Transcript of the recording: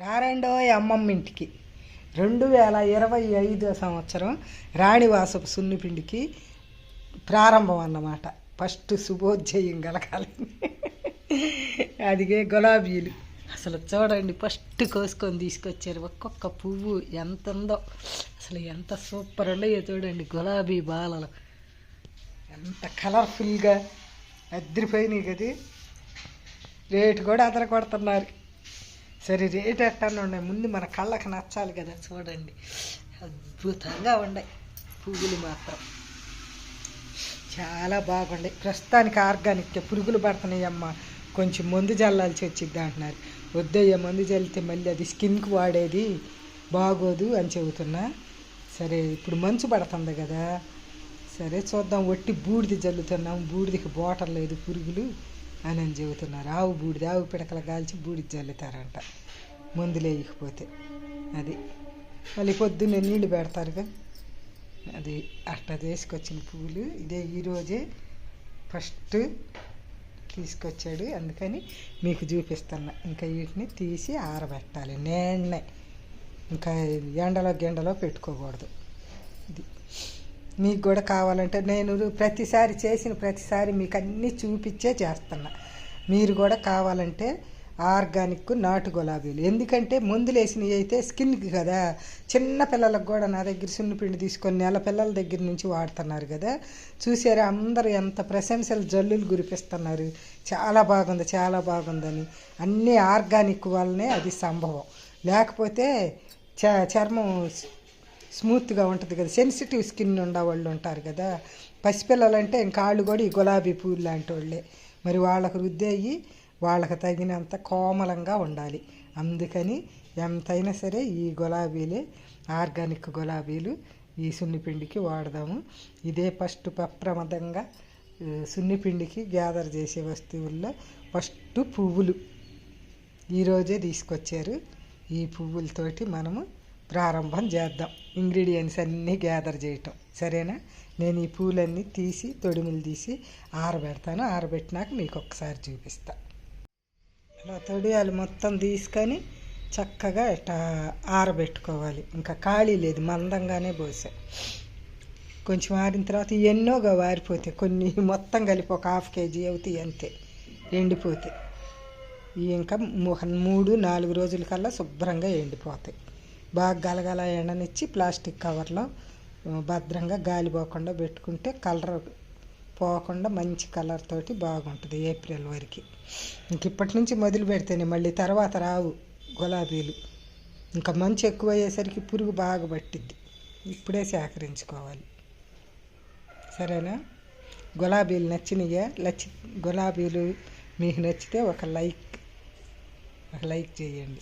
రారండో అమ్మమ్మ ఇంటికి. రెండు వేల ఇరవై ఐదో సంవత్సరం రాణివాసపు సున్నిపిండికి ప్రారంభం అన్నమాట. ఫస్ట్ శుభోజ్జయం కలగాలి. అదిగే గులాబీలు. అసలు చూడండి ఫస్ట్ కోసుకొని తీసుకొచ్చారు. ఒక్కొక్క పువ్వు ఎంత ఉందో అసలు ఎంత సూపర్ ఉన్నాయో చూడండి గులాబీ బాలలు. ఎంత కలర్ఫుల్గా అద్దరిపోయినాయి కదా. రేటు కూడా అదర కొడుతున్నారు సరే రేట్ ఎట్టాను ఉన్నాయి. ముందు మన కళ్ళకి నచ్చాలి కదా చూడండి. అద్భుతంగా ఉన్నాయి. పువ్వులు మాత్రం. చాలా బాగుండే ప్రస్తుతానికి ఆర్గానిక్ పురుగులు పడుతున్నాయి అమ్మ కొంచెం మందు జల్లాల్సి వచ్చింది అంటున్నారు. వద్దయ్య మందు జల్లితే మళ్ళీ అది స్కిన్కి వాడేది బాగోదు అని చెబుతున్నా. సరే ఇప్పుడు మంచు పడుతుంది కదా. సరే చూద్దాం. ఒట్టి బూడిది జల్లుతున్నాం. బూడిదికి బోటర్ లేదు పురుగులు. అని అని చెబుతున్నారు. ఆవు బూడిద ఆవు పిడకలు కాల్చి బూడిద జల్లుతారంట. మందులు వేయకపోతే అది. మళ్ళీ పొద్దున్నే నీళ్ళు పెడతారుగా. అది అట్ట తీసుకొచ్చిన పువ్వులు ఇదే ఈరోజే ఫస్ట్ తీసుకొచ్చాడు. అందుకని మీకు చూపిస్తున్నా. ఇంకా వీటిని తీసి ఆరబెట్టాలి. నేనే ఇంకా ఎండలో గెండలో పెట్టుకోకూడదు. ఇది. మీకు కూడా కావాలంటే నేను ప్రతిసారి చేసిన ప్రతిసారి మీకు అన్నీ చూపించే చేస్తున్నా. మీరు కూడా కావాలంటే ఆర్గానిక్ నాటు గులాబీలు. ఎందుకంటే మందులు వేసినవి అయితే స్కిన్కి కదా. చిన్న పిల్లలకు కూడా నా దగ్గర సున్నిపిండి తీసుకొని నెల పిల్లల దగ్గర నుంచి వాడుతున్నారు కదా. చూసారా అందరూ ఎంత ప్రశంసలు జల్లులు గురిపిస్తున్నారు చాలా బాగుంది చాలా బాగుందని. అన్నీ ఆర్గానిక్ వల్లనే అది సంభవం. లేకపోతే చ చర్మం స్మూత్గా ఉంటుంది కదా. సెన్సిటివ్ స్కిన్ ఉండేవాళ్ళు ఉంటారు కదా. పసిపిల్లలంటే ఇంకా వాళ్ళు కూడా ఈ గులాబీ పూలు లాంటి వాళ్ళే మరి వాళ్ళకు రుద్దేయి వాళ్ళకి తగినంత కోమలంగా ఉండాలి. అందుకని ఎంతైనా సరే ఈ గులాబీలే ఆర్గానిక్ గులాబీలు ఈ సున్నిపిండికి వాడదాము. ఇదే ఫస్ట్ ప్రప్రమదంగా సున్నిపిండికి గ్యాదర్ చేసే వస్తువుల్లో ఫస్ట్ పువ్వులు. ఈరోజే తీసుకొచ్చారు. ఈ పువ్వులతోటి మనము ప్రారంభం చేద్దాం. ఇంగ్రీడియంట్స్ అన్నీ గ్యాదర్ చేయటం. సరేనా? నేను ఈ పూలన్నీ తీసి తొడిములు తీసి ఆరబెడతాను. ఆరబెట్టినాక మీకు ఒకసారి చూపిస్తా. ఇలా తొడియాలు మొత్తం తీసుకొని చక్కగా ఇట్లా ఆరబెట్టుకోవాలి. ఇంకా ఖాళీ లేదు మందంగానే పోసా. కొంచెం ఆరిన తర్వాత ఎన్నోగా వారిపోతాయి. కొన్ని మొత్తం కలిపి ఒక హాఫ్ కేజీ అవుతాయి అంతే. ఎండిపోతాయి. ఇంకా మూడు నాలుగు రోజుల కల్లా శుభ్రంగా ఎండిపోతాయి. బాగా గలగల ఎండనిచ్చి ప్లాస్టిక్ కవర్లో భద్రంగా గాలి పోకుండా పెట్టుకుంటే కలర్ పోకుండా మంచి కలర్ తోటి బాగుంటుంది ఏప్రిల్ వరకు. ఇంక ఇప్పటి నుంచి మొదలు పెడితేనే మళ్ళీ తర్వాత రావు గులాబీలు. ఇంకా మంచు ఎక్కువ అయ్యేసరికి పురుగు బాగా పట్టిద్ది. ఇప్పుడే సేకరించుకోవాలి. సరేనా? గులాబీలు నచ్చినాయా? నచ్చి గులాబీలు మీకు నచ్చితే ఒక లైక్ ఒక లైక్ చేయండి.